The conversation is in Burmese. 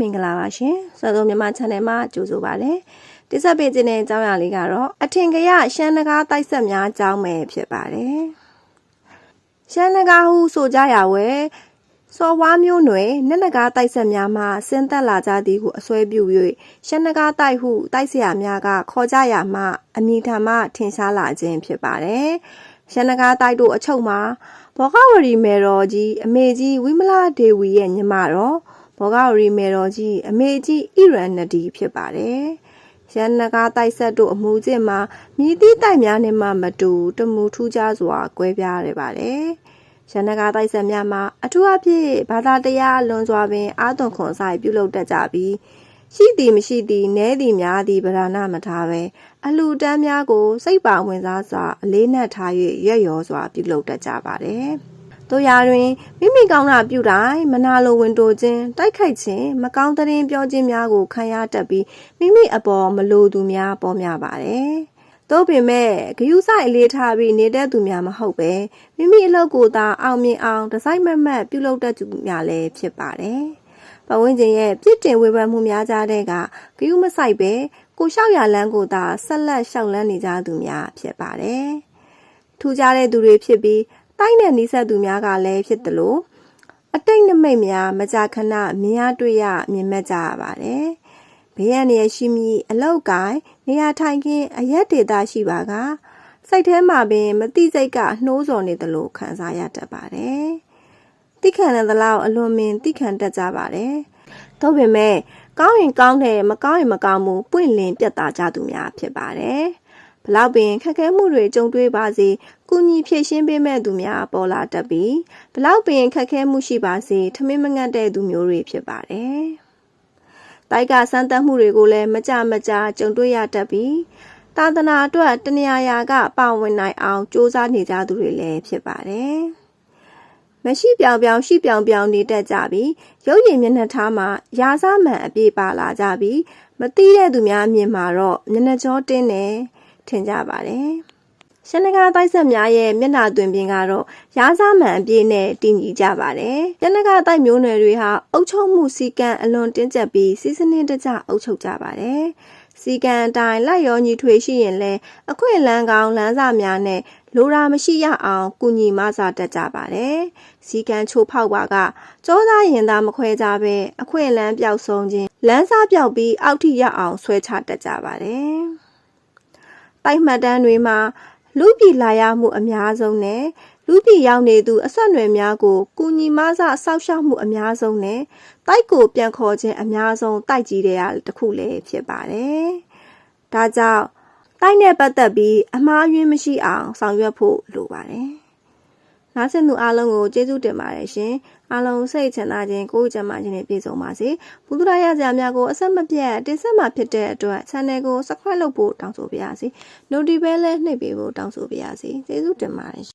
မင်္ဂလာပါရှင်စောစောမြန်မာ channel မှာကြိုဆိုပါရစေတိဆက်ပေးခြင်းတဲ့အကြောင်းအရာလေးကတော့အထင်ကရရှမ်းနဂါတိုက်ဆက်များအကြောင်းပဲဖြစ်ပါတယ်ရှမ်းနဂါဟုဆိုကြရဝဲစော်ဝါမျိုးနွယ်နက်နဂါတိုက်ဆက်များမှဆင်းသက်လာကြသည်ဟုအစွဲပြု၍ရှမ်းနဂါတိုက်ဟုတိုက်ဆရာများကခေါ်ကြရမှအမိထံမှထင်ရှားလာခြင်းဖြစ်ပါတယ်ရှမ်းနဂါတိုက်တို့အချုပ်မှာဘောဂဝရီမေတော်ကြီးအမေကြီးဝိမလာဒေဝီရဲ့ညီမတော် ဘောဂရီမေတော်ကြီးအမေကြီးဣရန်နဒီဖြစ်ပါတယ်။ရန်နဂါတိုက်ဆက်တို့အမှုကျင့်မှာမြည်သည့်တိုက်များနဲ့မှမတူတမူထူးခြားစွာကွဲပြားရပါတယ်။ရန်နဂါတိုက်ဆက်များမှာအထူးအဖြင့်ဘာသာတရားလွန်စွာပင်အာသွန်ခွန်ဆိုင်ပြုလုပ်တတ်ကြပြီးရှိသည်မရှိသည်နည်းသည်များသည်ဗราဏမထားပဲအလှူတန်းများကို စိတ်ပါဝင်စားစွာအလေးနက်ထား၍ရွက်ရောစွာပြုလုပ်တတ်ကြပါတယ်။ တို့ရာတွင်မိမိကောင်းတာပြုတိုင်းမနာလိုဝင်တိုခြင်းတိုက်ခိုက်ခြင်းမကောင်းတဲ့ပြောခြင်းများကိုခံရတတ်ပြီးမိမိအပေါ်မလိုသူများပေါ်များပါတယ်။သို့ပေမဲ့ဂယုဆိုင်အလေးထားပြီးနေတဲ့သူများမဟုတ်ပဲမိမိအလုပ်ကိုသာအောင်မြင်အောင်ဒီဇိုင်းမတ်မတ်ပြုလုပ်တတ်သူများလည်းဖြစ်ပါတယ်။ပဝင်းကျင်ရဲ့ပြစ်တင်ဝေဖန်မှုများကြားတဲ့ကဂယုမဆိုင်ပဲကိုလျှောက်ရလန်းကိုသာဆက်လက်လျှောက်လန်းနေကြသူများဖြစ်ပါတယ်။ထူးခြားတဲ့သူတွေဖြစ်ပြီး တိုက်နဲ့နီးစပ်သူများကလည်းဖြစ်တယ်လို့အတိတ်နမိတ်များမကြာခဏမြင်ရတွေ့ရမြင်မဲ့ကြရပါတယ်။ဘေးရန်ရရှိမိအလောက်ကိုင်းနေရာထိုင်ခင်းအရက်ဒေတာရှိပါကစိတ်ထဲမှာပင်မတိစိတ်ကနှိုးစော်နေတယ်လို့ခံစားရတတ်ပါတယ်။တိခံတဲ့သလောက်အလွန်မင်တိခံတတ်ကြပါတယ်။သို့ပေမဲ့ကောင်းရင်ကောင်းတယ်မကောင်းရင်မကောင်းဘူးပွင့်လင်းပြတ်သားကြသူများဖြစ်ပါတယ်။ ဘလောက်ပင်ခက်ခဲမှုတွေကြုံတွေ့ပါစေကုညီဖြည့်ရှင်းပေးမဲ့သူများပေါ်လာတတ်ပြီးဘလောက်ပင်ခက်ခဲမှုရှိပါစေထမင်းမငတ်တဲ့သူမျိုးတွေဖြစ်ပါတယ်။တိုက်ကစမ်းသပ်မှုတွေကိုလည်းမကြမကြာကြုံတွေ့ရတတ်ပြီးသာသနာအတွက်တနေရာရာကပါဝင်နိုင်အောင်စ조사နေကြသူတွေလည်းဖြစ်ပါတယ်။မရှိပြောင်ပြောင်ရှိပြောင်ပြောင်နေတတ်ကြပြီးရုပ်ရည်မျက်နှာထားမှာရာဇမှန်အပြည့်ပါလာကြပြီးမသိတဲ့သူများအမြင်မှာတော့မျက်နှာကြောတင်းတယ် ထင်ကြပါတယ်။ရှင်းနဂါတိုက်ဆက်များရဲ့မျက်နှာသွင်းပြင်ကတော့ရာဇမှန်အပြည့်နဲ့တည်ညီကြပါတယ်။ရှင်းနဂါတိုက်မျိုးနွယ်တွေဟာအုပ်ချုပ်မှုစည်းကမ်းအလွန်တင်းကျပ်ပြီးစီးစနစ်တကျအုပ်ချုပ်ကြပါတယ်။စီကံအတိုင်းလိုက်ရောညီထွေရှိရင်လဲအခွင့်လန်းကောင်းလန်းစာများနဲ့လိုရာမရှိရအောင်ကုညီမဆတတ်ကြပါတယ်။စီကံချိုးဖောက်ပါကကြောသားရင်သားမခွဲကြပဲအခွင့်လန်းပျောက်ဆုံးခြင်းလန်းစားပြောက်ပြီးအောက်ထိရအောင်ဆွဲချတတ်ကြပါတယ်။ တိုက်မှတ်တမ်းတွေမှာလူပြည်လာရမှုအများဆုံးနဲ့လူပြည်ရောက်နေသူအဆက်အနွယ်များကိုကုညီမဆစောက်ရှောက်မှုအများဆုံးနဲ့တိုက်ကိုပြန်ခေါ်ခြင်းအများဆုံးတိုက်ကြီးတဲ့အားတစ်ခုလည်းဖြစ်ပါတယ်။ဒါကြောင့်တိုက်နဲ့ပတ်သက်ပြီးအမှားယွင်းမရှိအောင်ဆောင်ရွက်ဖို့လိုပါတယ်။ နားဆင်သူအားလုံးကိုကျေးဇူးတင်ပါတယ်ရှင်။အားလုံးစိတ်ချမ်းသာခြင်းကိုယ်ကျန်းမာခြင်းနဲ့ပြည့်စုံပါစေ။ဘုဒ္ဓရာရစရာများကိုအဆက်မပြတ်တင်ဆက်မှာဖြစ်တဲ့အတွက် channel ကို subscribe လုပ်ဖို့တောင်းဆိုပါရစေ။ notification လည်းနှိပ်ပေးဖို့တောင်းဆိုပါရစေ။ကျေးဇူးတင်ပါတယ်